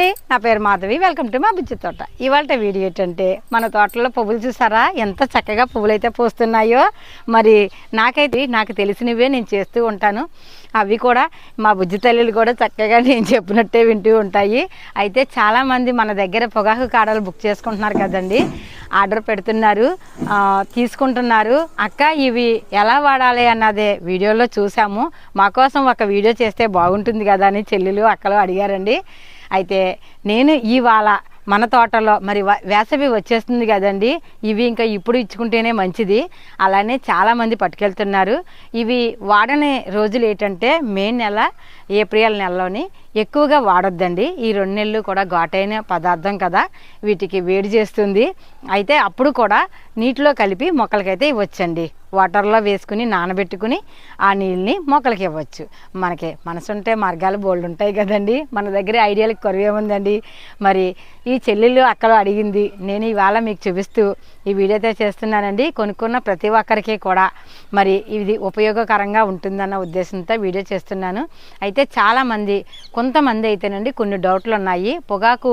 అండి. నా పేరు మాధవి. వెల్కమ్ టు మా బుజ్జి తోట. ఇవాళ వీడియో ఏంటంటే మన తోటలో పువ్వులు చూసారా? ఎంత చక్కగా పువ్వులు అయితే పూస్తున్నాయో. మరి నాకైతే నాకు తెలిసినవే నేను చేస్తూ ఉంటాను. అవి కూడా మా బుజ్జి తల్లులు కూడా చక్కగా నేను చెప్పినట్టే వింటూ ఉంటాయి. అయితే చాలామంది మన దగ్గర పొగాకు కాడలు బుక్ చేసుకుంటున్నారు కదండి. ఆర్డర్ పెడుతున్నారు. తీసుకుంటున్నారు. అక్క ఇవి ఎలా వాడాలి అన్నదే వీడియోలో చూసాము. మా కోసం ఒక వీడియో చేస్తే బాగుంటుంది కదా అని చెల్లెలు అక్కలు అడిగారండి. అయితే నేను ఇవాళ మన తోటలో మరి వేసవి వచ్చేస్తుంది కదండి. ఇవి ఇంకా ఇప్పుడు ఇచ్చుకుంటేనే మంచిది. అలానే చాలామంది పట్టుకెళ్తున్నారు. ఇవి వాడని రోజులు ఏంటంటే మే నెల ఏప్రిల్ నెలలోని ఎక్కువగా వాడొద్దండి. ఈ రెండు నెలలు కూడా ఘాటైన పదార్థం కదా. వీటికి వేడి చేస్తుంది. అయితే అప్పుడు కూడా నీటిలో కలిపి మొక్కలకైతే ఇవ్వచ్చండి. వాటర్లో వేసుకుని నానబెట్టుకుని ఆ నీళ్ళని మొక్కలకి ఇవ్వచ్చు. మనకి మనసుంటే మార్గాలు బోల్డ్ ఉంటాయి కదండి. మన దగ్గర ఐడియాలకు కొరవేముందండి మరి ఈ చెల్లెళ్ళు అక్కడ అడిగింది. నేను ఇవాళ మీకు చూపిస్తూ ఈ వీడియో అయితే చేస్తున్నానండి. కొనుక్కున్న ప్రతి ఒక్కరికి కూడా మరి ఇది ఉపయోగకరంగా ఉంటుందన్న ఉద్దేశంతో వీడియో చేస్తున్నాను. అయితే చాలామంది కొంతమంది అయితేనండి కొన్ని డౌట్లు ఉన్నాయి పొగాకు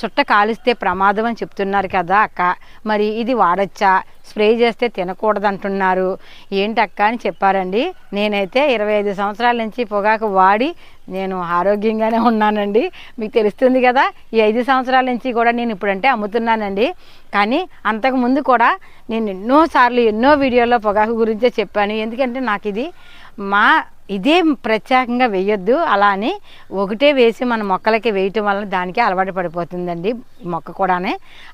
చుట్ట కాలిస్తే ప్రమాదం అని చెప్తున్నారు కదా అక్క. మరి ఇది వాడచ్చా? స్ప్రే చేస్తే తినకూడదు అంటున్నారు ఏంటి అక్క అని చెప్పారండి. నేనైతే ఇరవై ఐదు సంవత్సరాల నుంచి పొగాకు వాడి నేను ఆరోగ్యంగానే ఉన్నానండి. మీకు తెలుస్తుంది కదా ఈ ఐదు సంవత్సరాల నుంచి కూడా నేను ఇప్పుడంటే అమ్ముతున్నానండి. కానీ అంతకు ముందు కూడా నేను ఎన్నోసార్లు ఎన్నో వీడియోల్లో పొగాకు గురించే చెప్పాను. ఎందుకంటే నాకు ఇది మా ఇదే ప్రత్యేకంగా వేయొద్దు. అలా అని ఒకటే వేసి మన మొక్కలకి వేయటం వల్ల దానికి అలవాటు పడిపోతుందండి మొక్క కూడానే.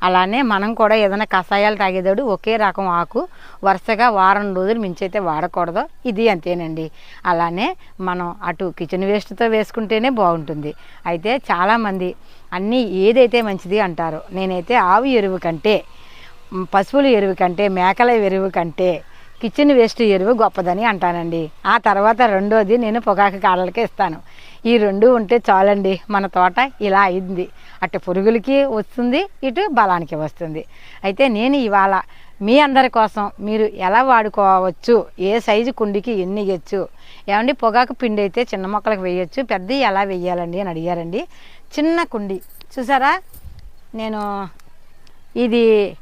అలానే మనం కూడా ఏదైనా కషాయాలు తాగేదాడు ఒకే రకం ఆకు వరుసగా వారం రోజులు మించైతే వాడకూడదు. ఇది అంతేనండి. అలానే మనం అటు కిచెన్ వేస్ట్తో వేసుకుంటేనే బాగుంటుంది. అయితే చాలామంది అన్నీ ఏదైతే మంచిది అంటారో నేనైతే ఆవు ఎరువు కంటే పశువుల ఎరువు కంటే మేకల ఎరువు కంటే కిచెన్ వేస్ట్ ఎరువు గొప్పదని అంటానండి. ఆ తర్వాత రెండోది నేను పొగాకు కాడలకే ఇస్తాను. ఈ రెండు ఉంటే చాలండి. మన తోట ఇలా అయింది. అటు పురుగులకి వస్తుంది ఇటు బలానికి వస్తుంది. అయితే నేను ఇవాళ మీ అందరి కోసం మీరు ఎలా వాడుకోవచ్చు? ఏ సైజు కుండికి ఎన్ని ఇవ్వచ్చు ఏమండి పొగాకు పిండి అయితే చిన్న మొక్కలకు వేయచ్చు పెద్ద ఎలా వేయాలండి అని అడిగారండి. చిన్న కుండి. చూసారా? నేను ఇది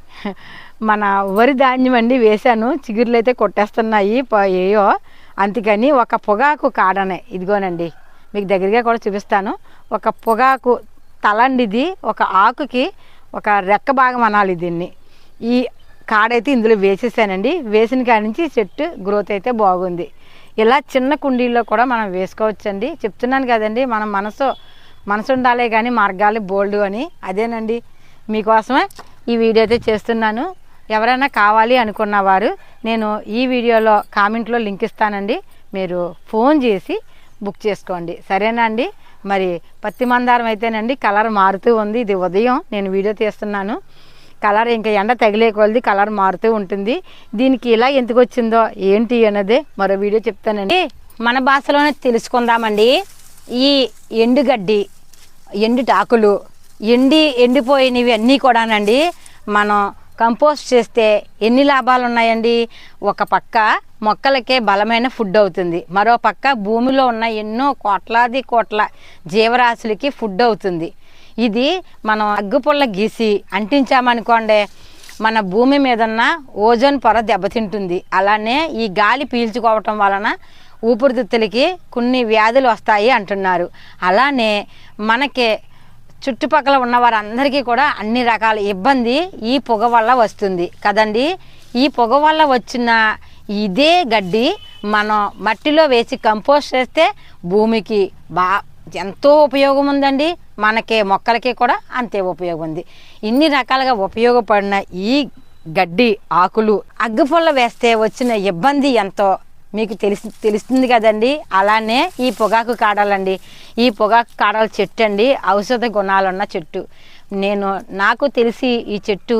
మన వరి ధాన్యం అండి వేశాను. చిగురులు అయితే కొట్టేస్తున్నాయి ప- ఏయో. అందుకని ఒక పొగాకు కాడనే. ఇదిగోనండి. మీకు దగ్గరగా కూడా చూపిస్తాను. ఒక పొగాకు తలండి ఇది. ఒక ఆకుకి ఒక రెక్క భాగం అనాలి దీన్ని. ఈ కాడైతే ఇందులో వేసేసానండి. వేసిన కాడి నుంచి చెట్టు గ్రోత్ అయితే బాగుంది. ఇలా చిన్న కుండీల్లో కూడా మనం వేసుకోవచ్చండి. చెప్తున్నాను కదండి మన మనసు మనసు ఉండాలే కానీ మార్గాలు బోల్డ్ అని. అదేనండి. మీకోసమే ఈ వీడియో అయితే చేస్తున్నాను. ఎవరైనా కావాలి అనుకున్న వారు నేను ఈ వీడియోలో కామెంట్లో లింక్ ఇస్తానండి. మీరు ఫోన్ చేసి బుక్ చేసుకోండి. సరేనా అండి? మరి పత్తి మందారం అయితేనండి కలర్ మారుతూ ఉంది. ఇది ఉదయం నేను వీడియో తీస్తున్నాను. కలర్ ఇంకా ఎండ తగిలే కొలది కలర్ మారుతూ ఉంటుంది. దీనికి ఇలా ఎందుకు వచ్చిందో ఏంటి అన్నదే మరో వీడియో చెప్తానండి. మన భాషలోనే తెలుసుకుందామండి. ఈ ఎండుగడ్డి ఎండుటాకులు ఎండి ఎండిపోయినవి అన్నీ కూడానండి. మనం కంపోస్ట్ చేస్తే ఎన్ని లాభాలు ఉన్నాయండి ఒక పక్క మొక్కలకే బలమైన ఫుడ్ అవుతుంది. మరో పక్క భూమిలో ఉన్న ఎన్నో కోట్లాది కోట్ల జీవరాశులకి ఫుడ్ అవుతుంది. ఇది మనం అగ్గుపుల్ల గీసి అంటించామనుకోండి మన భూమి మీదన్న ఓజోన్ పొర దెబ్బతింటుంది. అలానే ఈ గాలి పీల్చుకోవటం వలన ఊపిరితిత్తులకి కొన్ని వ్యాధులు వస్తాయి అంటున్నారు. అలానే మనకి చుట్టుపక్కల ఉన్న వారందరికీ కూడా అన్ని రకాల ఇబ్బంది ఈ పొగ వల్ల వస్తుంది. కదండి? ఈ పొగ వల్ల వచ్చిన ఇదే గడ్డి మనం మట్టిలో వేసి కంపోస్ట్ చేస్తే భూమికి బా ఎంతో ఉపయోగం ఉందండి. మనకి మొక్కలకి కూడా అంతే ఉపయోగం ఉంది. ఇన్ని రకాలుగా ఉపయోగపడిన ఈ గడ్డి ఆకులు అగ్గిపుల్ల వేస్తే వచ్చిన ఇబ్బంది ఎంతో మీకు తెలిసి తెలుస్తుంది కదండి. అలానే ఈ పొగాకు కాడాలండి. ఈ పొగాకు కాడల చెట్టు అండి ఔషధ గుణాలున్న చెట్టు. నేను నాకు తెలిసి ఈ చెట్టు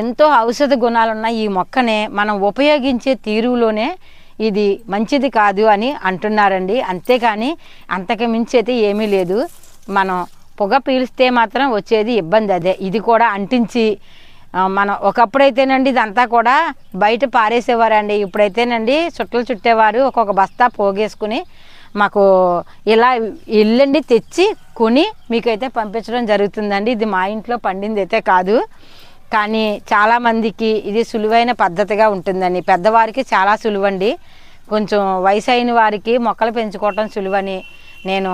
ఎంతో ఔషధ గుణాలున్న ఈ మొక్కనే మనం ఉపయోగించే తీరులోనే ఇది మంచిది కాదు అని అంటున్నారండి. అంతేకాని అంతకు మించి అయితే ఏమీ లేదు. మనం పొగ పీలిస్తే మాత్రం వచ్చేది ఇబ్బంది అదే. ఇది కూడా అంటించి మనం ఒకప్పుడైతేనండి ఇదంతా కూడా బయట పారేసేవారండి. ఇప్పుడైతేనండి చుట్టలు చుట్టేవారు ఒక్కొక్క బస్తా పోగేసుకుని మాకు ఇలా ఇల్లండి తెచ్చి కొని మీకైతే పంపించడం జరుగుతుందండి. ఇది మా ఇంట్లో పండింది అయితే కాదు. కానీ చాలామందికి ఇది సులువైన పద్ధతిగా ఉంటుందండి. పెద్దవారికి చాలా సులువండి. కొంచెం వయసు అయిన వారికి మొక్కలు పెంచుకోవటం సులువని నేను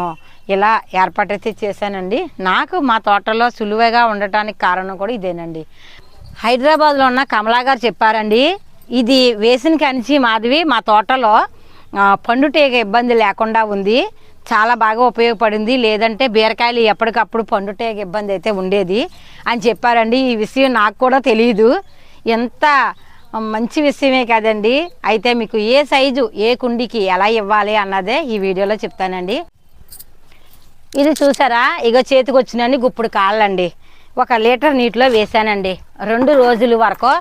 ఇలా ఏర్పాటైతే చేశానండి. నాకు మా తోటలో సులువుగా ఉండటానికి కారణం కూడా ఇదేనండి. హైదరాబాద్లో ఉన్న కమలా గారు చెప్పారండి ఇది వేసిన కంచి మాధవి మా తోటలో పండుటేగ ఇబ్బంది లేకుండా ఉంది. చాలా బాగా ఉపయోగపడింది. లేదంటే బీరకాయలు ఎప్పటికప్పుడు పండుటేగ ఇబ్బంది అయితే ఉండేది అని చెప్పారండి. ఈ విషయం నాకు కూడా తెలియదు ఎంత మంచి విషయమే కదండి. అయితే మీకు ఏ సైజు ఏ కుండీకి ఎలా ఇవ్వాలి అన్నదే ఈ వీడియోలో చెప్తానండి. ఇది చూసారా? ఇగో చేతికి వచ్చినన్ని గుప్పుడు కాళ్ళండి. ఒక లీటర్ నీటిలో వేసానండి రెండు రోజుల వరకు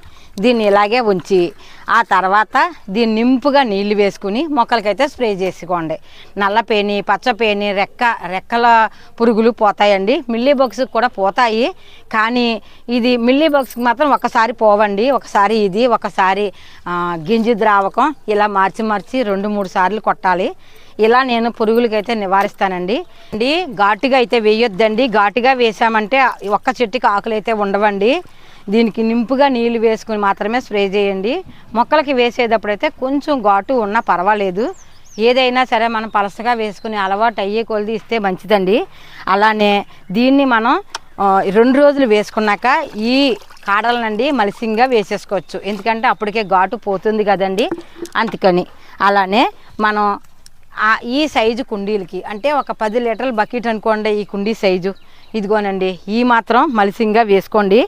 దీన్ని ఇలాగే ఉంచి ఆ తర్వాత దీన్ని నింపుగా నీళ్ళు వేసుకుని మొక్కలకైతే స్ప్రే చేసుకోండి. నల్ల పేని పచ్చ పేని రెక్క రెక్కల పురుగులు పోతాయండి. మిల్లీ బాక్స్కి కూడా పోతాయి. కానీ ఇది మిల్లీ బాక్స్కి మాత్రం ఒకసారి పోవండి. ఒకసారి ఇది ఒకసారి గింజ గింజి ద్రావకం ఇలా మార్చి మార్చి రెండు మూడు సార్లు కొట్టాలి. ఇలా నేను పురుగులకైతే నివారిస్తానండి. అండి ఘాటుగా అయితే వేయొద్దండి. ఘాటుగా వేసామంటే ఒక్క చెట్టుకి ఆకులు అయితే ఉండవండి. దీనికి నింపుగా నీళ్ళు వేసుకుని మాత్రమే స్ప్రే చేయండి. మొక్కలకి వేసేటప్పుడైతే కొంచెం ఘాటు ఉన్నా పర్వాలేదు. ఏదైనా సరే మనం పలసగా వేసుకుని అలవాటు అయ్యే కొలది ఇస్తే మంచిదండి. అలానే దీన్ని మనం రెండు రోజులు వేసుకున్నాక ఈ కాడలనండి మలిసింగా వేసేసుకోవచ్చు. ఎందుకంటే అప్పటికే ఘాటు పోతుంది కదండి. అందుకని అలానే మనం ఈ సైజు కుండీలకి అంటే ఒక పది లీటర్ల బకెట్ అనుకోండి ఈ కుండీ సైజు. ఇదిగోనండి ఈ మాత్రం మలిసింగా వేసుకోండి.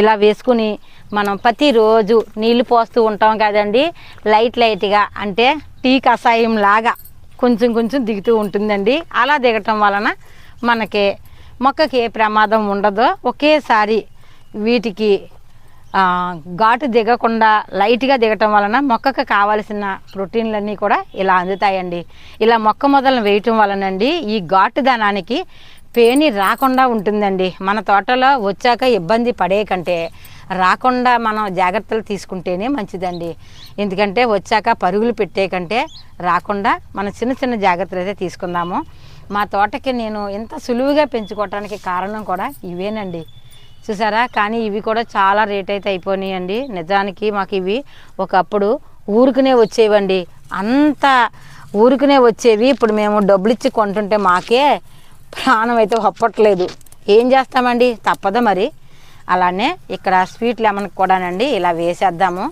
ఇలా వేసుకుని మనం ప్రతిరోజు నీళ్ళు పోస్తూ ఉంటాం కదండి. లైట్ లైట్గా అంటే టీ కషాయం లాగా కొంచెం కొంచెం దిగుతూ ఉంటుందండి. అలా దిగటం వలన మనకి మొక్కకి ఏ ప్రమాదం ఉండదో ఒకేసారి వీటికి ఘాటు దిగకుండా లైట్గా దిగటం వలన మొక్కకు కావలసిన ప్రోటీన్లన్నీ కూడా ఇలా అందుతాయండి. ఇలా మొక్క మొదలను వేయటం వలనండి ఈ ఘాటు ధనానికి పేని రాకుండా ఉంటుందండి. మన తోటలో వచ్చాక ఇబ్బంది పడే కంటే రాకుండా మనం జాగ్రత్తలు తీసుకుంటేనే మంచిదండి. ఎందుకంటే వచ్చాక పరుగులు పెట్టే కంటే రాకుండా మన చిన్న చిన్న జాగ్రత్తలు అయితే తీసుకుందాము. మా తోటకి నేను ఇంత సులువుగా పెంచుకోవటానికి కారణం కూడా ఇవేనండి. చూసారా? కానీ ఇవి కూడా చాలా రేట్ అయితే అయిపోయినాయండి. నిజానికి మాకు ఇవి ఒకప్పుడు ఊరుకునే వచ్చేవండి. అంత ఊరుకునే వచ్చేవి. ఇప్పుడు మేము డబ్బులు ఇచ్చి కొంటుంటే మాకే ప్రాణం అయితే ఒప్పట్లేదు. ఏం చేస్తామండి? తప్పదు మరి. అలానే ఇక్కడ స్వీట్ లెమన్ కూడానండి ఇలా వేసేద్దాము.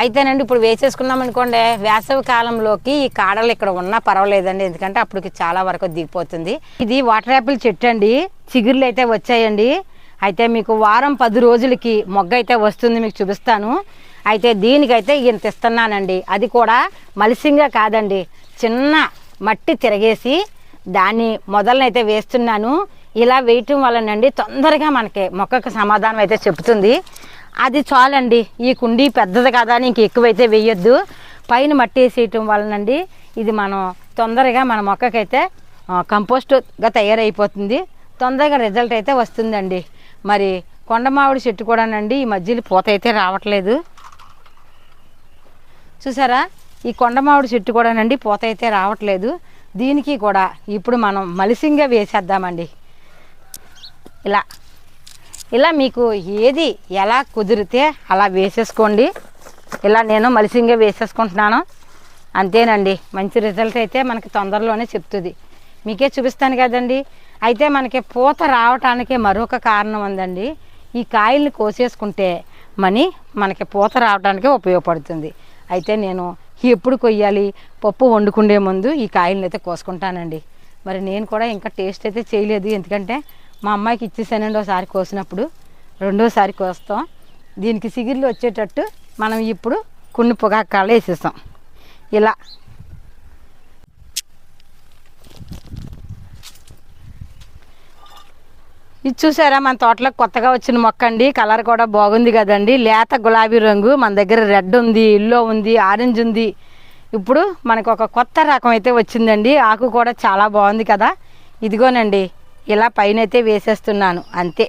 అయితేనండి ఇప్పుడు వేసేసుకున్నాం అనుకోండి వేసవి కాలంలోకి ఈ కాడలు ఇక్కడ ఉన్నా పర్వాలేదండి. ఎందుకంటే అప్పటికి చాలా వరకు దిగిపోతుంది. ఇది వాటర్ యాపిల్ చెట్టు అండి. చిగుర్లు అయితే వచ్చాయండి. అయితే మీకు వారం పది రోజులకి మొగ్గ అయితే వస్తుంది మీకు చూపిస్తాను. అయితే దీనికైతే ఇంత ఇస్తున్నానండి. అది కూడా మలిసింగా కాదండి. చిన్న మట్టి తిరగేసి దాన్ని మొదలనైతే వేస్తున్నాను. ఇలా వేయటం వలనండి తొందరగా మనకి మొక్కకు సమాధానం అయితే చెప్తుంది అది చాలండి. ఈ కుండీ పెద్దది కదా అని ఇంక ఎక్కువైతే వేయొద్దు. పైన మట్టి వేసేయటం వలనండి ఇది మనం తొందరగా మన మొక్కకైతే కంపోస్ట్గా తయారైపోతుంది. తొందరగా రిజల్ట్ అయితే వస్తుందండి. మరి కొండమావిడి చెట్టు కూడానండి ఈ మధ్యలో పూత అయితే రావట్లేదు. చూసారా? ఈ కొండమావిడి చెట్టు కూడానండి పూత అయితే రావట్లేదు. దీనికి కూడా ఇప్పుడు మనం మలిసింగా వేసేద్దామండి. ఇలా ఇలా మీకు ఏది ఎలా కుదిరితే అలా వేసేసుకోండి. ఇలా నేను మలిసింగా వేసేసుకుంటున్నాను. అంతేనండి మంచి రిజల్ట్ అయితే మనకి తొందరలోనే చెప్తుంది. మీకే చూపిస్తాను కదండి. అయితే మనకి పూత రావటానికి మరొక కారణం ఉందండి. ఈ కాయల్ని కోసేసుకుంటే మనీ మనకి పూత రావడానికి ఉపయోగపడుతుంది. అయితే నేను ఎప్పుడు కొయ్యాలి? పప్పు వండుకుండే ముందు ఈ కాయలను అయితే కోసుకుంటానండి. మరి నేను కూడా ఇంకా టేస్ట్ అయితే చేయలేదు. ఎందుకంటే మా అమ్మాయికి ఇచ్చేసానండి ఒకసారి కోసినప్పుడు. రెండోసారి కోస్తాం. దీనికి సిగిర్లు వచ్చేటట్టు మనం ఇప్పుడు కొన్ని పొగాకాలు వేసేస్తాం. ఇలా ఇది చూసారా? మన తోటలో కొత్తగా వచ్చిన మొక్క అండి. కలర్ కూడా బాగుంది కదండి. లేత గులాబీ రంగు. మన దగ్గర రెడ్ ఉంది ఎల్లో ఉంది ఆరెంజ్ ఉంది. ఇప్పుడు మనకు ఒక కొత్త రకం అయితే వచ్చిందండి. ఆకు కూడా చాలా బాగుంది కదా. ఇదిగోనండి. ఇలా పైన అయితే వేసేస్తున్నాను. అంతే.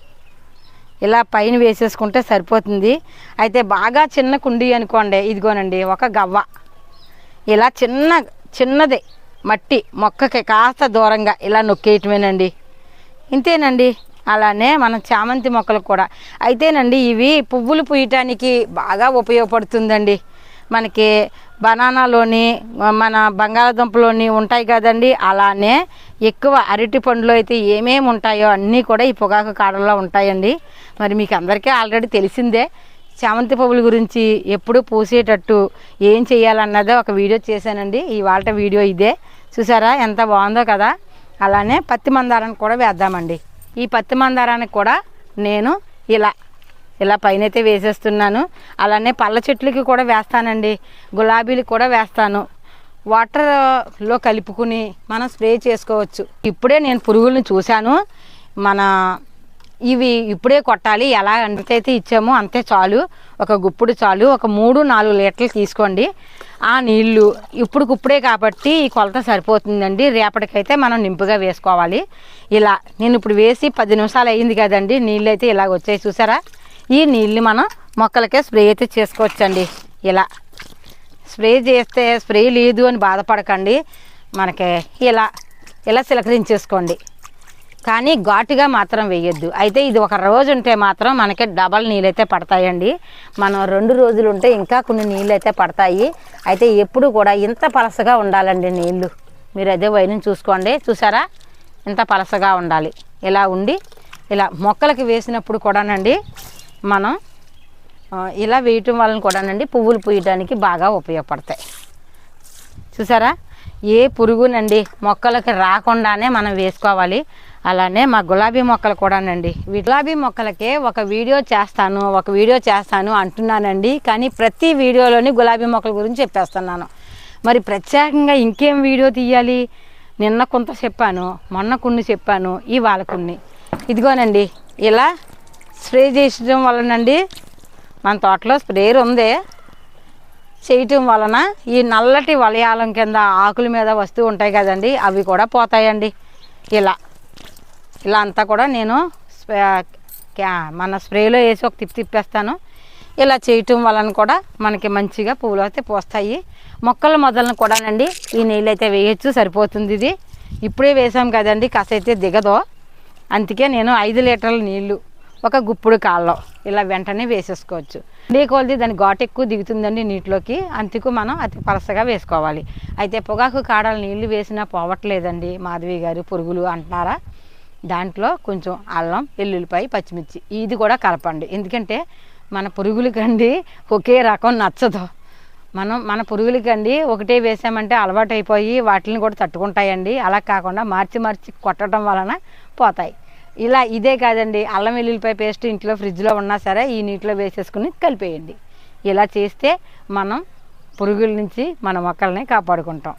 ఇలా పైన వేసేసుకుంటే సరిపోతుంది. అయితే బాగా చిన్న కుండీ అనుకోండి. ఇదిగోనండి. ఒక గవ్వ. ఇలా చిన్న చిన్నది. మట్టి. మొక్కకి కాస్త దూరంగా ఇలా నొక్కేయటమేనండి. ఇంతేనండి. అలానే మన చామంతి మొక్కలు కూడా. అయితేనండి ఇవి పువ్వులు పూయటానికి బాగా ఉపయోగపడుతుందండి. మనకి బనానాలోని మన బంగాళాదుంపలోని ఉంటాయి కదండి. అలానే ఎక్కువ అరటి పండులో అయితే ఏమేమి ఉంటాయో అన్నీ కూడా ఈ పొగాకు కాడల్లో ఉంటాయండి. మరి మీకు అందరికీ ఆల్రెడీ తెలిసిందే చామంతి పువ్వుల గురించి ఎప్పుడు పూసేటట్టు ఏం చేయాలన్నదో ఒక వీడియో చేశానండి. ఇవాళ వీడియో ఇదే. చూసారా ఎంత బాగుందో కదా. అలానే పత్తి మందారాన్ని కూడా వేద్దామండి. ఈ పత్తి మందారానికి కూడా నేను ఇలా ఇలా పైన అయితే వేసేస్తున్నాను. అలానే పళ్ళ చెట్లకి కూడా వేస్తానండి. గులాబీలు కూడా వేస్తాను. వాటర్లో కలుపుకుని మనం స్ప్రే చేసుకోవచ్చు. ఇప్పుడే నేను పురుగులను చూశాను. మన ఇవి ఇప్పుడే కొట్టాలి. ఎలా ఎంతైతే ఇచ్చామో అంతే చాలు. ఒక గుప్పుడు చాలు ఒక మూడు నాలుగు లీటర్లు తీసుకోండి. ఆ నీళ్ళు ఇప్పుడు ఇప్పుడే కాబట్టి ఈ కొలత సరిపోతుందండి. రేపటికైతే మనం నింపుగా వేసుకోవాలి. ఇలా నేను ఇప్పుడు వేసి పది నిమిషాలు అయ్యింది కదండి. నీళ్ళు అయితే ఇలాగ వచ్చాయి చూసారా? ఈ నీళ్ళు మనం మొక్కలకే స్ప్రే అయితే చేసుకోవచ్చండి. ఇలా స్ప్రే చేస్తే స్ప్రే లేదు అని బాధపడకండి. మనకి ఇలా ఇలా సిలకరించేసుకోండి కానీ ఘాటుగా మాత్రం వేయొద్దు. అయితే ఇది ఒక రోజు ఉంటే మాత్రం మనకి డబల్ నీళ్ళైతే పడతాయండి. మనం రెండు రోజులు ఉంటే ఇంకా కొన్ని నీళ్ళు అయితే పడతాయి. అయితే ఎప్పుడు కూడా ఇంత పలసగా ఉండాలండి నీళ్ళు. మీరు అదే వైన్ చూసుకోండి. చూసారా? ఇంత పలసగా ఉండాలి. ఇలా ఉండి ఇలా మొక్కలకి వేసినప్పుడు కూడానండి మనం ఇలా వేయటం వలన కూడానండి పువ్వులు పూయడానికి బాగా ఉపయోగపడతాయి. చూసారా? ఏ పురుగునండి మొక్కలకి రాకుండానే మనం వేసుకోవాలి. అలానే మా గులాబీ మొక్కలు కూడానండి. గులాబీ మొక్కలకే ఒక వీడియో చేస్తాను ఒక వీడియో చేస్తాను అంటున్నానండి. కానీ ప్రతి వీడియోలోని గులాబీ మొక్కల గురించి చెప్పేస్తున్నాను. మరి ప్రత్యేకంగా ఇంకేం వీడియో తీయాలి? నిన్న కొంత చెప్పాను మొన్న కొన్ని చెప్పాను ఇవాళ కొన్ని. ఇదిగోనండి ఇలా స్ప్రే చేసడం వలనండి మన తోటలో స్ప్రేయర్ ఉంది. చేయటం వలన ఈ నల్లటి వలయాలం కింద ఆకుల మీద వస్తూ ఉంటాయి కదండి అవి కూడా పోతాయండి. ఇలా. ఇలా అంతా కూడా నేను క్యా- మన స్ప్రేలో వేసి ఒక తిప్పి తిప్పేస్తాను. ఇలా చేయటం వలన కూడా మనకి మంచిగా పువ్వులు అయితే పోస్తాయి. మొక్కల మొదలను కూడానండి ఈ నీళ్ళు అయితే వేయచ్చు సరిపోతుంది ఇది. ఇప్పుడే వేసాం కదండి కాస అయితే దిగదో. అందుకే నేను ఐదు లీటర్ల నీళ్ళు ఒక గుప్పుడు కాళ్ళలో ఇలా వెంటనే వేసేసుకోవచ్చు. నీ కొలది దాని ఘాటు ఎక్కువ దిగుతుందండి నీటిలోకి అందుకు మనం అతి పలసగా వేసుకోవాలి. అయితే పొగాకు కాడలు నీళ్ళు వేసినా పోవట్లేదండి మాధవి గారు పురుగులు అంటున్నారా? దాంట్లో కొంచెం అల్లం వెల్లుల్లిపాయ పచ్చిమిర్చి. ఇది కూడా కలపండి. ఎందుకంటే మన పురుగులకండి ఒకే రకం నచ్చదు. మనం మన పురుగులకండి ఒకటే వేసామంటే అలవాటు అయిపోయి వాటిని కూడా తట్టుకుంటాయండి. అలా కాకుండా మార్చి మార్చి కొట్టడం వలన పోతాయి. ఇలా ఇదే కాదండి. అల్లం వెల్లుల్లిపాయ పేస్ట్ ఇంట్లో ఫ్రిడ్జ్లో ఉన్నా సరే ఈ నీటిలో వేసేసుకుని కలిపేయండి. ఇలా చేస్తే మనం పురుగుల నుంచి మన మొక్కల్ని కాపాడుకుంటాం.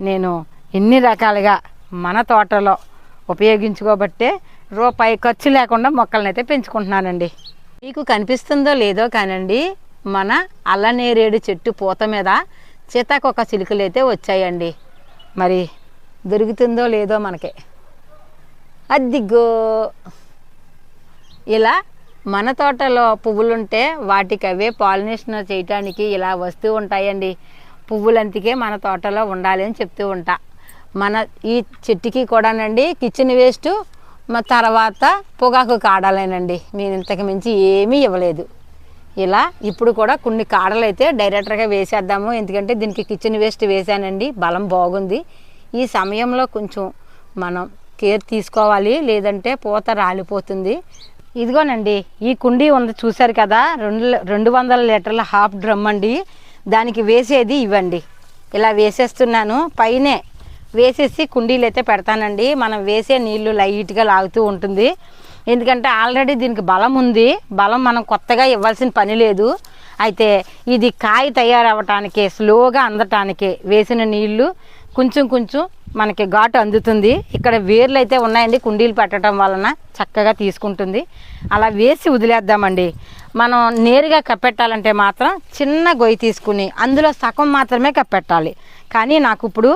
నేను ఎన్ని రకాలుగా మన తోటలో ఉపయోగించుకోబట్టే రూపాయి ఖర్చు లేకుండా మొక్కలను అయితే పెంచుకుంటున్నానండి. మీకు కనిపిస్తుందో లేదో కానండి మన అల్లనేరేడు చెట్టు పూత మీద సీతాకొక చిలుకలు అయితే వచ్చాయండి. మరి దొరుకుతుందో లేదో మనకి. అద్దిగో! ఇలా మన తోటలో పువ్వులుంటే వాటికి అవే పాలినేషన్ చేయటానికి ఇలా వస్తూ ఉంటాయండి. పువ్వులంతికే మన తోటలో ఉండాలి అని చెప్తూ ఉంటా. మన ఈ చెట్టుకి కూడానండి కిచెన్ వేస్ట్ మా తర్వాత పొగాకు కాడాలేనండి. నేను ఇంతకు మించి ఏమీ ఇవ్వలేదు. ఇలా ఇప్పుడు కూడా కొన్ని కాడలు అయితే డైరెక్టర్గా వేసేద్దాము. ఎందుకంటే దీనికి కిచెన్ వేస్ట్ వేసానండి. బలం బాగుంది. ఈ సమయంలో కొంచెం మనం కేర్ తీసుకోవాలి. లేదంటే పూత రాలిపోతుంది. ఇదిగోనండి ఈ కుండీ ఉంది చూశారు కదా? రెండు రెండు వందల లీటర్ల హాఫ్ డ్రమ్ అండి. దానికి వేసేది ఇవ్వండి. ఇలా వేసేస్తున్నాను. పైనే వేసేసి కుండీలు అయితే పెడతానండి. మనం వేసే నీళ్ళు లైట్గా లాగుతూ ఉంటుంది. ఎందుకంటే ఆల్రెడీ దీనికి బలం ఉంది. బలం మనం కొత్తగా ఇవ్వాల్సిన పని లేదు. అయితే ఇది కాయ తయారవటానికి స్లోగా అందటానికి వేసిన నీళ్ళు కొంచెం కొంచెం మనకి ఘాటు అందుతుంది. ఇక్కడ వేర్లు అయితే ఉన్నాయండి కుండీలు పెట్టడం వలన చక్కగా తీసుకుంటుంది. అలా వేసి వదిలేద్దామండి. మనం నేరుగా కప్పెట్టాలంటే మాత్రం చిన్న గొయ్యి తీసుకుని అందులో సగం మాత్రమే కప్పెట్టాలి. కానీ నాకు ఇప్పుడు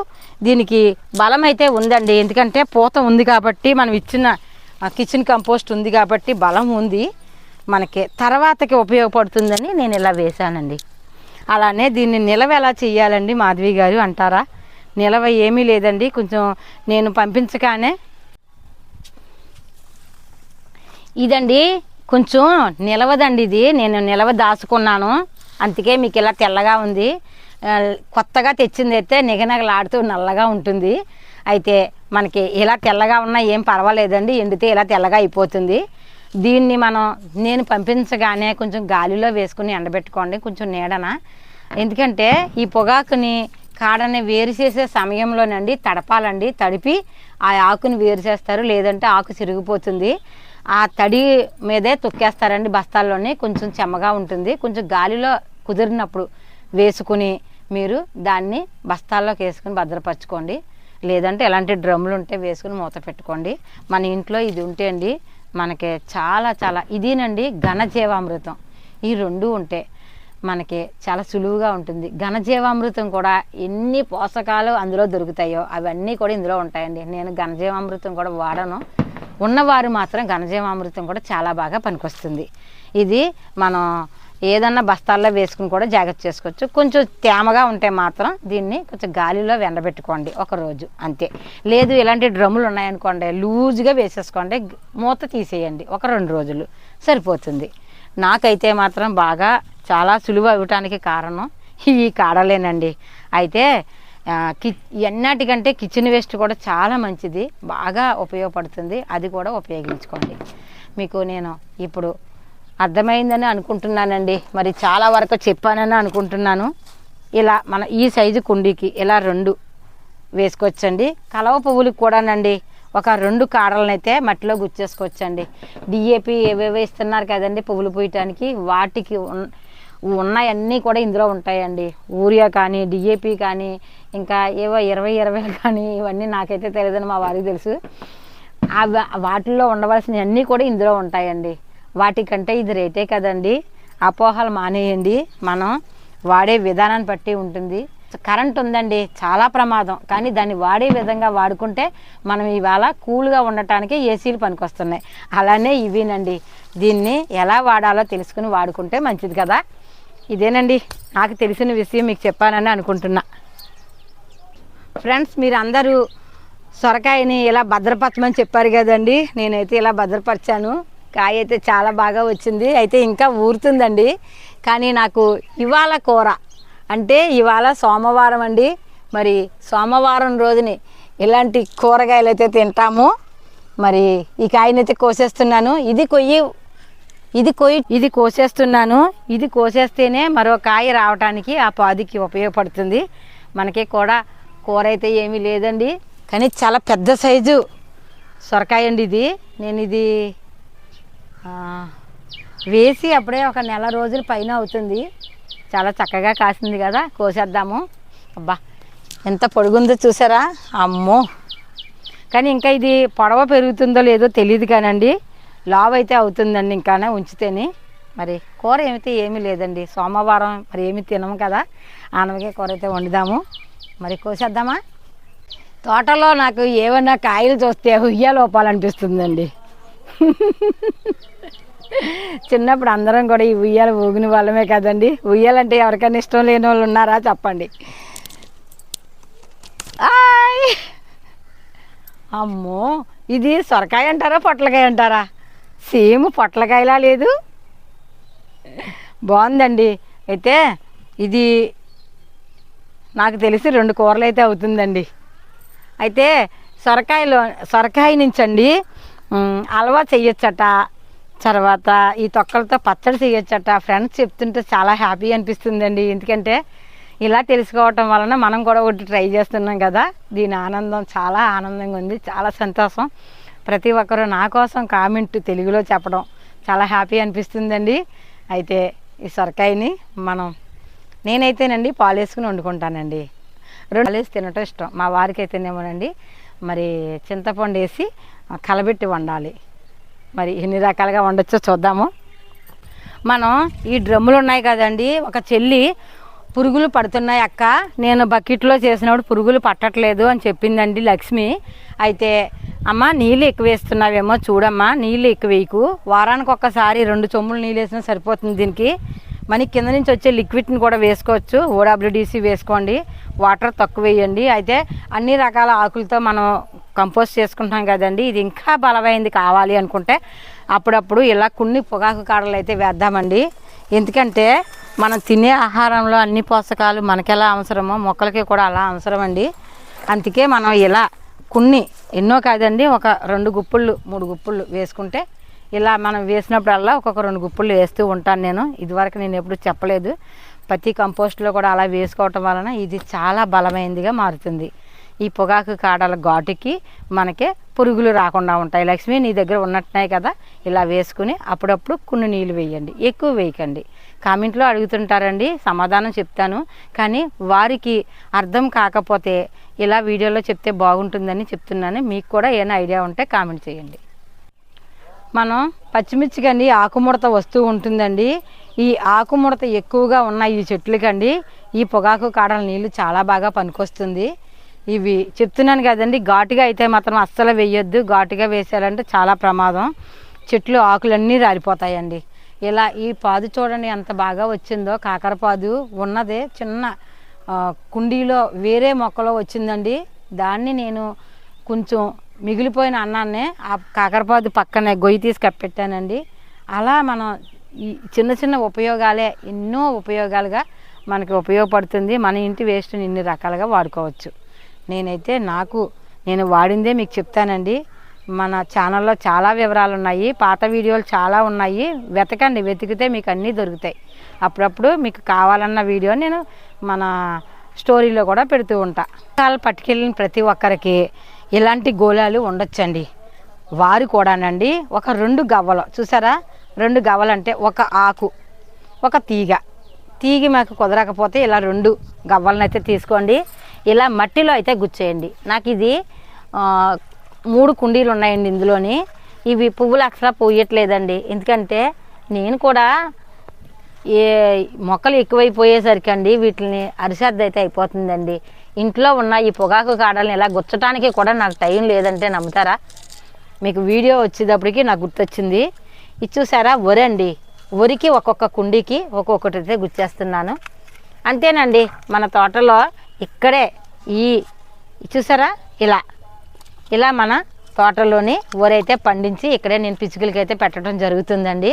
దీనికి బలం అయితే ఉందండి. ఎందుకంటే పూత ఉంది కాబట్టి మనం ఇచ్చిన కిచెన్ కంపోస్ట్ ఉంది కాబట్టి బలం ఉంది. మనకి తర్వాతకి ఉపయోగపడుతుందని నేను ఇలా వేశానండి. అలానే దీన్ని నిలవ ఎలా చేయాలండి మాధవి గారు అంటారా? నిలవ ఏమీ లేదండి. కొంచెం నేను పంపించగానే ఇదండి కొంచెం నిలవదండి ఇది. నేను నిలవ దాచుకున్నాను. అందుకే మీకు ఇలా తెల్లగా ఉంది. కొత్తగా తెచ్చింది అయితే నిగనగలాడుతూ నల్లగా ఉంటుంది. అయితే మనకి ఇలా తెల్లగా ఉన్నా ఏం పర్వాలేదండి. ఎండితే ఇలా తెల్లగా అయిపోతుంది. దీన్ని మనం నేను పంపించగానే కొంచెం గాలిలో వేసుకుని ఎండబెట్టుకోండి. కొంచెం నీడన. ఎందుకంటే ఈ పొగాకుని కాడని వేరు చేసే సమయంలోనండి తడపాలండి. తడిపి ఆ ఆకుని వేరు చేస్తారు. లేదంటే ఆకు చిరిగిపోతుంది. ఆ తడి మీదే తొక్కేస్తారండి బస్తాల్లోని. కొంచెం చెమ్మగా ఉంటుంది. కొంచెం గాలిలో కుదిరినప్పుడు వేసుకుని మీరు దాన్ని బస్తాల్లోకి వేసుకుని భద్రపరచుకోండి. లేదంటే ఎలాంటి డ్రమ్ములు ఉంటే వేసుకుని మూత పెట్టుకోండి. మన ఇంట్లో ఇది ఉంటే అండి మనకి చాలా చాలా ఇదేనండి ఘనజీవామృతం. ఈ రెండు ఉంటే మనకి చాలా సులువుగా ఉంటుంది. ఘనజీవామృతం కూడా ఎన్ని పోషకాలు అందులో దొరుకుతాయో అవన్నీ కూడా ఇందులో ఉంటాయండి. నేను ఘనజీవామృతం కూడా వాడను. ఉన్నవారు మాత్రం ఘనజీవామృతం కూడా చాలా బాగా పనికొస్తుంది. ఇది మనం ఏదన్నా బస్తాల్లో వేసుకుని కూడా జాగ్రత్త చేసుకోవచ్చు. కొంచెం తేమగా ఉంటే మాత్రం దీన్ని కొంచెం గాలిలో ఎండబెట్టుకోండి ఒక రోజు అంతే. లేదు ఇలాంటి డ్రమ్ములు ఉన్నాయనుకోండి లూజ్గా వేసేసుకోండి మూత తీసేయండి ఒక రెండు రోజులు సరిపోతుంది. నాకైతే మాత్రం బాగా చాలా సులువు అవ్వటానికి కారణం ఈ కాడలేనండి. అయితే కి ఎన్నాటికంటే కిచెన్ వేస్ట్ కూడా చాలా మంచిది బాగా ఉపయోగపడుతుంది అది కూడా ఉపయోగించుకోండి. మీకు నేను ఇప్పుడు అర్థమైందని అనుకుంటున్నానండి. మరి చాలా వరకు చెప్పానని అనుకుంటున్నాను. ఇలా మన ఈ సైజు కుండీకి ఇలా రెండు వేసుకోవచ్చండి. కలవ పువ్వులకు కూడానండి. ఒక రెండు కాడలనైతే మట్టిలో గుచ్చేసుకోవచ్చండి. డిఏపి ఏవేవో ఇస్తున్నారు కదండి పువ్వులు పూయటానికి. వాటికి ఉన్- ఉన్నాయన్నీ కూడా ఇందులో ఉంటాయండి. ఊరియా కానీ డిఏపి కానీ ఇంకా ఏవో ఇరవై ఇరవై కానీ ఇవన్నీ నాకైతే తెలియదని మా వారికి తెలుసు. వాటిల్లో ఉండవలసినవి అన్నీ కూడా ఇందులో ఉంటాయండి. వాటికంటే ఇది రేటే కదండి. అపోహలు మానేయండి. మనం వాడే విధానాన్ని బట్టి ఉంటుంది. కరెంట్ ఉందండి. చాలా ప్రమాదం. కానీ దాన్ని వాడే విధంగా వాడుకుంటే మనం ఇవాళ కూల్గా ఉండటానికి ఏసీలు పనికొస్తున్నాయి. అలానే ఇవినండి. దీన్ని ఎలా వాడాలో తెలుసుకుని వాడుకుంటే మంచిది కదా. ఇదేనండి. నాకు తెలిసిన విషయం మీకు చెప్పానని అనుకుంటున్నా. ఫ్రెండ్స్ మీరు అందరూ సొరకాయని ఇలా భద్రపరచమని చెప్పారు కదండి. నేనైతే ఇలా భద్రపరిచాను. కాయ అయితే చాలా బాగా వచ్చింది. అయితే ఇంకా ఊరుతుందండి. కానీ నాకు ఇవాళ కూర. అంటే ఇవాళ సోమవారం అండి. మరి సోమవారం రోజుని ఇలాంటి కూరగాయలు అయితే తింటాము. మరి ఈ కాయనైతే కోసేస్తున్నాను. ఇది కొయ్యి ఇది కొయ్యి ఇది కోసేస్తున్నాను. ఇది కోసేస్తేనే మరో కాయ రావటానికి ఆ పాదికి ఉపయోగపడుతుంది. మనకి కూడా కూర అయితే ఏమీ లేదండి. కానీ చాలా పెద్ద సైజు సొరకాయ అండి ఇది. నేను ఇది వేసి అప్పుడే ఒక నెల రోజుల పైన అవుతుంది. చాలా చక్కగా కాసింది కదా కోసేద్దాము. అబ్బా ఎంత పొడుగుందో చూసారా? అమ్మో! కానీ ఇంకా ఇది పొడవ పెరుగుతుందో లేదో తెలియదు కానండి. లావ్ అయితే అవుతుందండి ఇంకానే ఉంచితేనే. మరి కూర ఏమైతే ఏమీ లేదండి. సోమవారం మరి ఏమి తినము కదా. ఆనవకాయ కూర అయితే వండుదాము. మరి కోసేద్దామా? తోటలో నాకు ఏమన్నా కాయలు చూస్తే ఉయ్యాలోపాలనిపిస్తుందండి. చిన్నప్పుడు అందరం కూడా ఈ ఉయ్యాల ఊగిన వాళ్ళమే కదండి. ఉయ్యాలంటే ఎవరికైనా ఇష్టం లేని వాళ్ళు ఉన్నారా చెప్పండి. అమ్మో! ఇది సొరకాయ అంటారా పొట్లకాయ అంటారా? సేమ్ పొట్లకాయలా లేదు. బాగుందండి. అయితే ఇది నాకు తెలిసి రెండు కూరలు అయితే అవుతుందండి. అయితే సొరకాయలో సొరకాయ నుంచి అండి చెయ్యొచ్చట. తర్వాత ఈ తొక్కలతో పచ్చడి చేయొచ్చట. ఫ్రెండ్స్ చెప్తుంటే చాలా హ్యాపీ అనిపిస్తుందండి. ఎందుకంటే ఇలా తెలుసుకోవటం వలన మనం కూడా ఒకటి ట్రై చేస్తున్నాం కదా. దీని ఆనందం చాలా ఆనందంగా ఉంది. చాలా సంతోషం. ప్రతి ఒక్కరూ నా కోసం కామెంట్ తెలుగులో చెప్పడం చాలా హ్యాపీ అనిపిస్తుందండి. అయితే ఈ సొరకాయని మనం నేనైతేనండి పాలు వేసుకుని వండుకుంటానండి. రెండు పాలేసి వేసి తినటం ఇష్టం. మా వారికి అయితేనేమోనండి మరి చింతపండు వేసి కలబెట్టి వండాలి. మరి ఎన్ని రకాలుగా వండొచ్చో చూద్దాము. మనం ఈ డ్రమ్ములు ఉన్నాయి కదండి ఒక చెల్లి పురుగులు పడుతున్నాయి అక్క. నేను బకెట్లో చేసినప్పుడు పురుగులు పట్టట్లేదు అని చెప్పిందండి లక్ష్మి. అయితే అమ్మ నీళ్ళు ఎక్కువ వేస్తున్నావేమో చూడమ్మా నీళ్ళు ఎక్కువ వేయకు. వారానికి ఒక్కసారి రెండు చొమ్ములు నీళ్ళు వేసినా సరిపోతుంది దీనికి. మనకి కింద నుంచి వచ్చే లిక్విడ్ని కూడా వేసుకోవచ్చు. ఓడబ్ల్యూడిసి వేసుకోండి. వాటర్ తక్కువ వేయండి. అయితే అన్ని రకాల ఆకులతో మనం కంపోస్ట్ చేసుకుంటాం కదండి. ఇది ఇంకా బలమైంది కావాలి అనుకుంటే అప్పుడప్పుడు ఇలా కొన్ని పొగాకు కాడలు అయితే వేద్దామండి. ఎందుకంటే మనం తినే ఆహారంలో అన్ని పోషకాలు మనకెలా అవసరమో మొక్కలకి కూడా అలా అవసరం అండి అందుకే మనం ఇలా కొన్ని ఎన్నో కాదండి. ఒక రెండు గుప్పుళ్ళు మూడు గుప్పుళ్ళు వేసుకుంటే ఇలా మనం వేసినప్పుడల్లా ఒక్కొక్క రెండు గుప్పులు వేస్తూ ఉంటాను నేను. ఇదివరకు నేను ఎప్పుడు చెప్పలేదు. ప్రతి కంపోస్ట్లో కూడా అలా వేసుకోవటం వలన ఇది చాలా బలమైనదిగా మారుతుంది. ఈ పొగాకు కాడల ఘాటుకి మనకి పురుగులు రాకుండా ఉంటాయి. లక్ష్మి నీ దగ్గర ఉన్నట్టున్నాయి కదా? ఇలా వేసుకుని అప్పుడప్పుడు కొన్ని నీళ్ళు వేయండి. ఎక్కువ వేయకండి. కామెంట్లో అడుగుతుంటారండి. సమాధానం చెప్తాను. కానీ వారికి అర్థం కాకపోతే ఇలా వీడియోలో చెప్తే బాగుంటుందని చెప్తున్నాను. మీకు కూడా ఏమైనా ఐడియా ఉంటే కామెంట్ చేయండి. మనం పచ్చిమిర్చి కండి ఆకుముడత వస్తూ ఉంటుందండి. ఈ ఆకుముడత ఎక్కువగా ఉన్న ఈ చెట్లకండి ఈ పొగాకు కాడల నీళ్ళు చాలా బాగా పనికొస్తుంది. ఇవి చెప్తున్నాను కదండి ఘాటుగా అయితే మాత్రం అస్సలు వేయొద్దు. ఘాటుగా వేసారంటే చాలా ప్రమాదం. చెట్లు ఆకులన్నీ రాలిపోతాయండి. ఇలా ఈ పాదు చూడండి ఎంత బాగా వచ్చిందో. కాకరపాదు ఉన్నదే చిన్న కుండీలో వేరే మొక్కలో వచ్చిందండి. దాన్ని నేను కొంచెం మిగిలిపోయిన అన్నాన్ని ఆ కాకరపాదు పక్కనే గొయ్యి తీసి కప్పెట్టానండి. అలా మనం ఈ చిన్న చిన్న ఉపయోగాలే ఎన్నో ఉపయోగాలుగా మనకి ఉపయోగపడుతుంది. మన ఇంటి వేస్ట్ని ఇన్ని రకాలుగా వాడుకోవచ్చు. నేనైతే నాకు నేను వాడిందే మీకు చెప్తానండి. మన ఛానల్లో చాలా వివరాలు ఉన్నాయి పాత వీడియోలు చాలా ఉన్నాయి. వెతకండి వెతికితే మీకు అన్నీ దొరుకుతాయి. అప్పుడప్పుడు మీకు కావాలన్న వీడియో నేను మన స్టోరీలో కూడా పెడుతూ ఉంటా. కాలు పట్టుకెళ్ళిన ప్రతి ఒక్కరికి ఇలాంటి గోళాలు ఉండొచ్చండి. వారు కూడానండి ఒక రెండు గవ్వలు. చూసారా? రెండు గవ్వలు అంటే ఒక ఆకు ఒక తీగ. తీగి మాకు కుదరకపోతే ఇలా రెండు గవ్వలను అయితే తీసుకోండి. ఇలా మట్టిలో అయితే గుచ్చేయండి. నాకు ఇది మూడు కుండీలు ఉన్నాయండి ఇందులోని. ఇవి పువ్వులు అక్షరా పోయట్లేదండి. ఎందుకంటే నేను కూడా ఏ మొక్కలు ఎక్కువైపోయేసరికి అండి వీటిని అరిసద్ద అయితే అయిపోతుందండి. ఇంట్లో ఉన్న ఈ పొగాకు కాడల్ని ఇలా గుచ్చటానికి కూడా నాకు టైం లేదంటే నమ్ముతారా? మీకు వీడియో వచ్చేటప్పటికి నాకు గుర్తొచ్చింది. ఇది చూసారా? వరి అండి. వరికి ఒక్కొక్క కుండీకి ఒక్కొక్కటి అయితే గుచ్చేస్తున్నాను. అంతేనండి మన తోటలో ఇక్కడే ఈ చూసారా? ఇలా. ఇలా మన తోటలోని వరైతే పండించి ఇక్కడే నేను పిచ్చుకలకి అయితే పెట్టడం జరుగుతుందండి.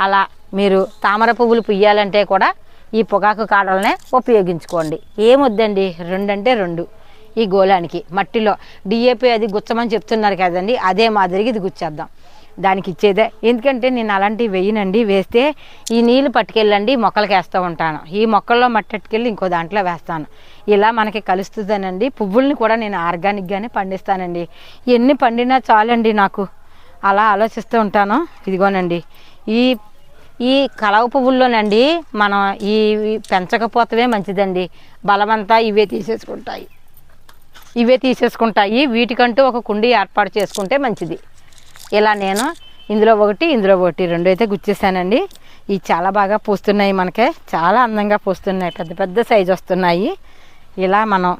అలా మీరు తామర పువ్వులు పుయ్యాలంటే కూడా ఈ పొగాకు కాడలనే ఉపయోగించుకోండి. ఏమొద్దండి? రెండు అంటే రెండు. ఈ గోళానికి మట్టిలో. డిఏపి అది గుచ్చమని చెప్తున్నారు కదండి అదే మాదిరిగా ఇది గుచ్చేద్దాం. దానికి ఇచ్చేదే. ఎందుకంటే నేను అలాంటివి వేయనండి వేస్తే ఈ నీళ్ళు పట్టుకెళ్ళండి మొక్కలకి వేస్తూ ఉంటాను. ఈ మొక్కల్లో మట్టి పట్టుకెళ్ళి ఇంకో దాంట్లో వేస్తాను. ఇలా మనకి కలుస్తుందనండి. పువ్వుల్ని కూడా నేను ఆర్గానిక్గానే పండిస్తానండి. ఎన్ని పండినా చాలండి నాకు. అలా ఆలోచిస్తూ ఉంటాను. ఇదిగోనండి ఈ ఈ కలవ పువ్వుల్లోనండి మనం ఈ పెంచకపోతే మంచిదండి. బలమంతా ఇవే తీసేసుకుంటాయి. ఇవే తీసేసుకుంటాయి. వీటికంటూ ఒక కుండీ ఏర్పాటు చేసుకుంటే మంచిది. ఇలా నేను ఇందులో ఒకటి ఇందులో ఒకటి రెండు అయితే గుచ్చేసానండి. ఇవి చాలా బాగా పూస్తున్నాయి మనకే. చాలా అందంగా పూస్తున్నాయి. పెద్ద పెద్ద సైజు వస్తున్నాయి. ఇలా మనం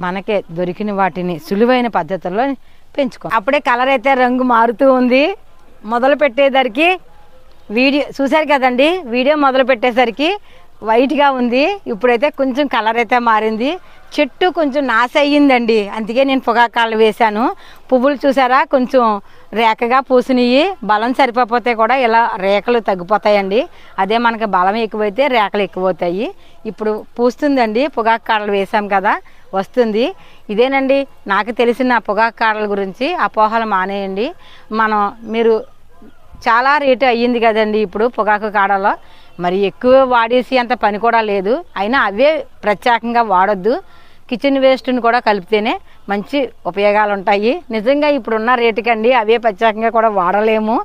మనకే దొరికిన వాటిని సులువైన పద్ధతుల్లో పెంచుకో. అప్పుడే కలర్ అయితే రంగు మారుతూ ఉంది. మొదలు పెట్టేసరికి వీడియో చూశారు కదండి? వీడియో మొదలు పెట్టేసరికి వైట్గా ఉంది. ఇప్పుడైతే కొంచెం కలర్ అయితే మారింది. చెట్టు కొంచెం నాశ అయ్యిందండి. అందుకే నేను పొగాకాళ్ళు వేశాను. పువ్వులు చూసారా? కొంచెం రేఖగా పూసినవి బలం సరిపోతే కూడా ఇలా రేఖలు తగ్గిపోతాయండి. అదే మనకి బలం ఎక్కువైతే రేఖలు ఎక్కువవుతాయి. ఇప్పుడు పూస్తుందండి. పొగాకు కాడలు వేసాం కదా. వస్తుంది. ఇదేనండి. నాకు తెలిసిన పొగాకు కాడల గురించి అపోహలు మానేయండి. మనం మీరు చాలా రేటు అయ్యింది కదండి ఇప్పుడు పొగాకు కాడలో. మరి ఎక్కువ వాడేసి అంత పని కూడా లేదు. అయినా అవే ప్రత్యేకంగా వాడొద్దు. కిచెన్ వేస్ట్ని కూడా కలిపితేనే మంచి ఉపయోగాలు ఉంటాయి నిజంగా ఇప్పుడున్న రేటుకండి అవే ప్రత్యేకంగా కూడా వాడలేము.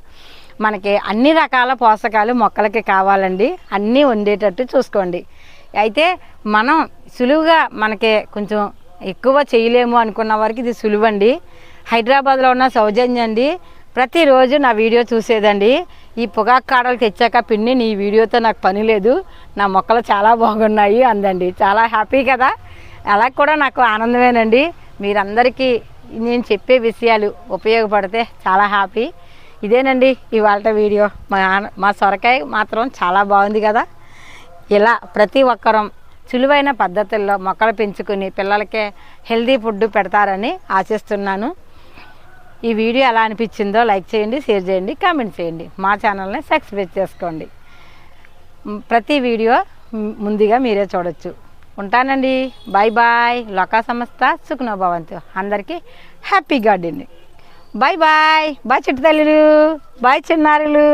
మనకి అన్ని రకాల పోషకాలు మొక్కలకి కావాలండి. అన్నీ ఉండేటట్టు చూసుకోండి. అయితే మనం సులువుగా మనకి కొంచెం ఎక్కువ చేయలేము అనుకున్న వారికి ఇది సులువండి. హైదరాబాద్లో ఉన్న సౌజన్య అండి ప్రతిరోజు నా వీడియో చూసేదండి. ఈ పొగాకు కాడలు తెచ్చాక పిన్ని నీ వీడియోతో నాకు పని లేదు. నా మొక్కలు చాలా బాగున్నాయి అందండి. చాలా హ్యాపీ కదా. అలా కూడా నాకు ఆనందమేనండి. మీరందరికీ నేను చెప్పే విషయాలు ఉపయోగపడితే చాలా హ్యాపీ. ఇదేనండి ఇవాళ వీడియో. మా మా సొరకాయ మాత్రం చాలా బాగుంది కదా. ఇలా ప్రతి ఒక్కరం సులువైన పద్ధతుల్లో మొక్కలు పెంచుకుని పిల్లలకే హెల్దీ ఫుడ్ పెడతారని ఆశిస్తున్నాను. ఈ వీడియో ఎలా అనిపించిందో లైక్ చేయండి షేర్ చేయండి కామెంట్ చేయండి. మా ఛానల్ని సబ్స్క్రైబ్ చేసుకోండి. ప్రతి వీడియో ముందుగా మీరే చూడొచ్చు. ఉంటానండి. బాయ్ బాయ్ లోకా సంస్థ సుఖనోభవంతు అందరికీ happy garden bye bye bye చిట్టు తల్లులు. బాయ్ చిన్నారులు.